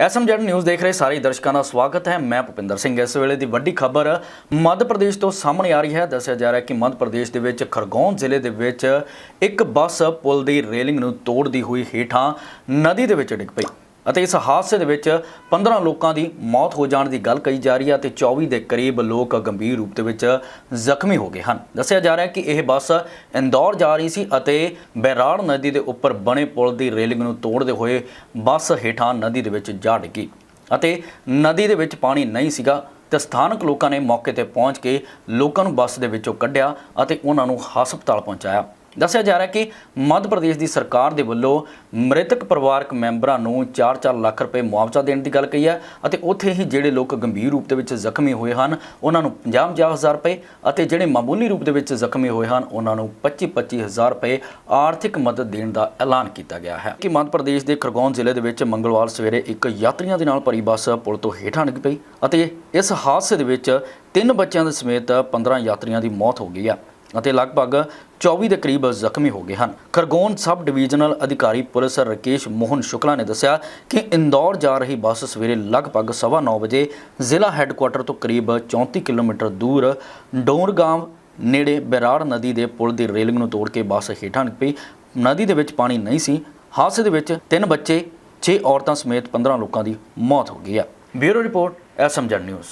SMZ news ਦੇਖ ਰਹੇ ਸਾਰੇ ਦਰਸ਼ਕਾਂ ਦਾ ਸਵਾਗਤ ਹੈ। ਮੈਂ ਭੁਪਿੰਦਰ ਸਿੰਘ। ਇਸ ਵੇਲੇ ਦੀ ਵੱਡੀ ਖਬਰ, ਮੱਧ ਪ੍ਰਦੇਸ਼ ਤੋਂ ਸਾਹਮਣੇ ਆ ਰਹੀ ਹੈ। ਦੱਸਿਆ ਜਾ ਰਿਹਾ ਹੈ ਕਿ ਮੱਧ ਪ੍ਰਦੇਸ਼ ਦੇ ਵਿੱਚ ਖਰਗੋਨ ਜ਼ਿਲ੍ਹੇ ਦੇ ਵਿੱਚ ਇੱਕ ਬੱਸ ਪੁਲ ਦੀ ਰੇਲਿੰਗ ਨੂੰ ਤੋੜਦੀ ਹੋਈ ਹੇਠਾਂ ਨਦੀ ਦੇ ਵਿੱਚ ਡਿੱਗ ਪਈ। ਅਤੇ ਇਸ ਹਾਦਸੇ ਦੇ ਵਿੱਚ 15 ਲੋਕਾਂ ਦੀ ਮੌਤ ਹੋ ਜਾਣ ਦੀ ਗੱਲ ਕਹੀ ਜਾ ਰਹੀ ਹੈ ਤੇ 24 ਦੇ ਕਰੀਬ ਲੋਕ ਗੰਭੀਰ ਰੂਪ ਦੇ ਵਿੱਚ ਜ਼ਖਮੀ ਹੋ ਗਏ ਹਨ। ਦੱਸਿਆ ਜਾ ਰਿਹਾ ਹੈ ਕਿ ਇਹ ਬੱਸ ਇੰਦੌਰ ਜਾ ਰਹੀ ਸੀ ਅਤੇ ਬੈਰਾੜ ਨਦੀ ਦੇ ਉੱਪਰ ਬਣੇ ਪੁਲ ਦੀ ਰੇਲਿੰਗ ਨੂੰ ਤੋੜਦੇ ਹੋਏ ਬੱਸ ਹੇਠਾਂ ਨਦੀ ਦੇ ਵਿੱਚ ਜਾ ਡਿੱਗੀ ਅਤੇ ਨਦੀ ਦੇ ਵਿੱਚ ਪਾਣੀ ਨਹੀਂ ਸੀਗਾ ਤੇ ਸਥਾਨਕ ਲੋਕਾਂ ਨੇ ਮੌਕੇ ਤੇ ਪਹੁੰਚ ਕੇ ਲੋਕਾਂ ਨੂੰ ਬੱਸ ਦੇ ਵਿੱਚੋਂ ਕੱਢਿਆ ਅਤੇ ਉਹਨਾਂ ਨੂੰ ਹਸਪਤਾਲ ਪਹੁੰਚਾਇਆ। ਦੱਸਿਆ ਜਾ ਰਿਹਾ ਕਿ ਮੱਧ ਪ੍ਰਦੇਸ਼ ਦੀ ਸਰਕਾਰ ਦੇ ਵੱਲੋਂ ਮ੍ਰਿਤਕ ਪਰਿਵਾਰਕ ਮੈਂਬਰਾਂ ਨੂੰ 4-4 ਲੱਖ ਰੁਪਏ ਮੁਆਵਜ਼ਾ ਦੇਣ ਦੀ ਗੱਲ ਕਹੀ ਹੈ ਅਤੇ ਉੱਥੇ ਹੀ ਜਿਹੜੇ ਲੋਕ ਗੰਭੀਰ ਰੂਪ ਦੇ ਵਿੱਚ ਜ਼ਖਮੀ ਹੋਏ ਹਨ, ਉਹਨਾਂ ਨੂੰ 50-50 ਹਜ਼ਾਰ ਰੁਪਏ ਅਤੇ ਜਿਹੜੇ ਮਾਮੂਲੀ ਰੂਪ ਦੇ ਵਿੱਚ ਜ਼ਖਮੀ ਹੋਏ ਹਨ, ਉਹਨਾਂ ਨੂੰ 25-25 ਹਜ਼ਾਰ ਰੁਪਏ ਆਰਥਿਕ ਮਦਦ ਦੇਣ ਦਾ ਐਲਾਨ ਕੀਤਾ ਗਿਆ ਹੈ। ਕਿ ਮੱਧ ਪ੍ਰਦੇਸ਼ ਦੇ ਖਰਗੋਨ ਜ਼ਿਲ੍ਹੇ ਦੇ ਵਿੱਚ ਮੰਗਲਵਾਰ ਸਵੇਰੇ ਇੱਕ ਯਾਤਰੀਆਂ ਦੇ ਨਾਲ ਭਰੀ ਬੱਸ ਪੁਲ ਤੋਂ ਹੇਠਾਂ ਡਿੱਗ ਪਈ ਅਤੇ ਇਸ ਹਾਦਸੇ ਦੇ ਵਿੱਚ ਤਿੰਨ ਬੱਚਿਆਂ ਦੇ ਸਮੇਤ 15 ਯਾਤਰੀਆਂ ਦੀ ਮੌਤ ਹੋ ਗਈ ਹੈ। ਅਤੇ ਲਗਭਗ 24 ਦੇ ਕਰੀਬ ਜ਼ਖਮੀ ਹੋ ਗਏ ਹਨ। ਖਰਗੋਨ ਸਬ ਡਿਵੀਜ਼ਨਲ ਅਧਿਕਾਰੀ ਪੁਲਿਸ ਰਕੇਸ਼ ਮੋਹਨ ਸ਼ੁਕਲਾ ਨੇ ਦੱਸਿਆ ਕਿ ਇੰਦੌਰ ਜਾ ਰਹੀ ਬੱਸ ਸਵੇਰੇ ਲਗਭਗ 9:30 ਵਜੇ ਜ਼ਿਲ੍ਹਾ ਹੈੱਡਕੁਆਟਰ ਤੋਂ ਕਰੀਬ 34 ਕਿਲੋਮੀਟਰ ਦੂਰ ਡੋਂਗਰਗਾਂਵ ਨੇੜੇ ਬੈਰਾੜ ਨਦੀ ਦੇ ਪੁਲ ਦੀ ਰੇਲਿੰਗ ਨੂੰ ਤੋੜ ਕੇ ਬੱਸ ਹੇਠਾਂ ਡਿੱਗ ਪਈ ਨਦੀ ਦੇ ਵਿੱਚ ਪਾਣੀ ਨਹੀਂ ਸੀ। ਹਾਦਸੇ ਦੇ ਵਿੱਚ ਤਿੰਨ ਬੱਚੇ 6 ਔਰਤਾਂ ਸਮੇਤ 15 ਲੋਕਾਂ ਦੀ ਮੌਤ ਹੋ ਗਈ ਹੈ। Bureau report SMZ news.